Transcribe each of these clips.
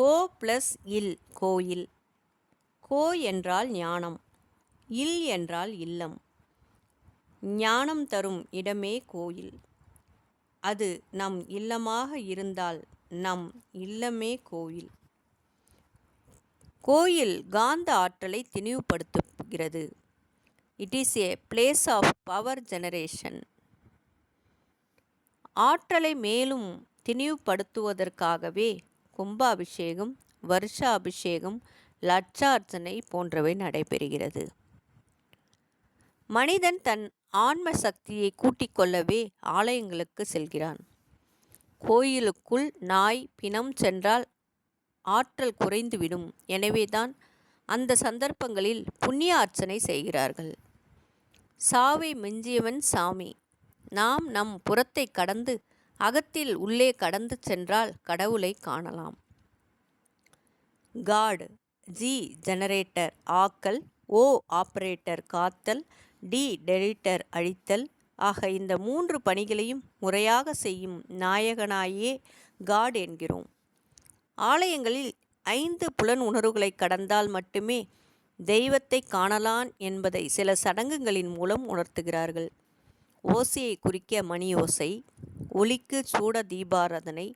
கோ plus இல் கோயில். கோ என்றால் ஞானம் இல் என்றால் இல்லம். ஞானம் தரும் இடமே கோயில். அது நம் இல்லமாக இருந்தால் நம் இல்லமே கோயில். கோயில் காந்த ஆற்றலை திணிவுபடுத்துகிறது. It is a place of power generation ஆற்றலை மேலும் திணிவுபடுத்துவதற்காகவே கும்பாபிஷேகம் வருஷாபிஷேகம் லட்சார்ச்சனை போன்றவை நடைபெறுகிறது. மனிதன் தன் ஆன்ம சக்தியை கூட்டிக் கொள்ளவே ஆலயங்களுக்கு செல்கிறான். கோயிலுக்குள் நாய் பிணம் சென்றால் ஆற்றல் குறைந்துவிடும். எனவேதான் அந்த சந்தர்ப்பங்களில் புண்ணிய அர்ச்சனை செய்கிறார்கள். சாவை மிஞ்சியவன் சாமி. நாம் நம் புறத்தை கடந்து அகத்தில் உள்ளே கடந்து சென்றால் கடவுளை காணலாம். காட் ஜி ஜெனரேட்டர் ஆக்கல் ஓ ஆப்ரேட்டர் காத்தல் டி டெலிட்டர் அழித்தல். ஆக இந்த மூன்று பணிகளையும் முறையாக செய்யும் நாயகனாயே காட் என்கிறோம். ஆலயங்களில் ஐந்து புலன் உணர்வுகளை கடந்தால் மட்டுமே தெய்வத்தை காணலாம் என்பதை சில சடங்குகளின் மூலம் உணர்த்துகிறார்கள். ஓசையை குறிக்க மணி ஓசை ஒளிக்கு சூட தீபாராதனை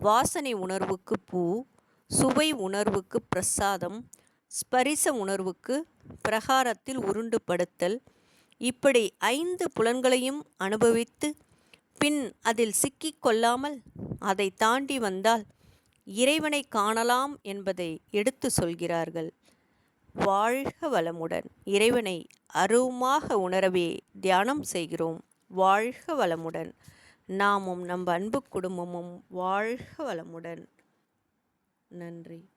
வாசனை உணர்வுக்கு பூ சுவை உணர்வுக்கு பிரசாதம் ஸ்பரிச உணர்வுக்கு பிரகாரத்தில் உருண்டு படுத்தல் இப்படி ஐந்து புலன்களையும் அனுபவித்து பின் அதில் சிக்கிக் கொள்ளாமல் அதை தாண்டி வந்தால் இறைவனை காணலாம் என்பதை எடுத்து சொல்கிறார்கள். வாழ்க வளமுடன். இறைவனை அருவமாக உணரவே தியானம் செய்கிறோம். வாழ்க வளமுடன். நாமும் நம் அன்பு குடும்பமும் வாழ்க வளமுடன். நன்றி.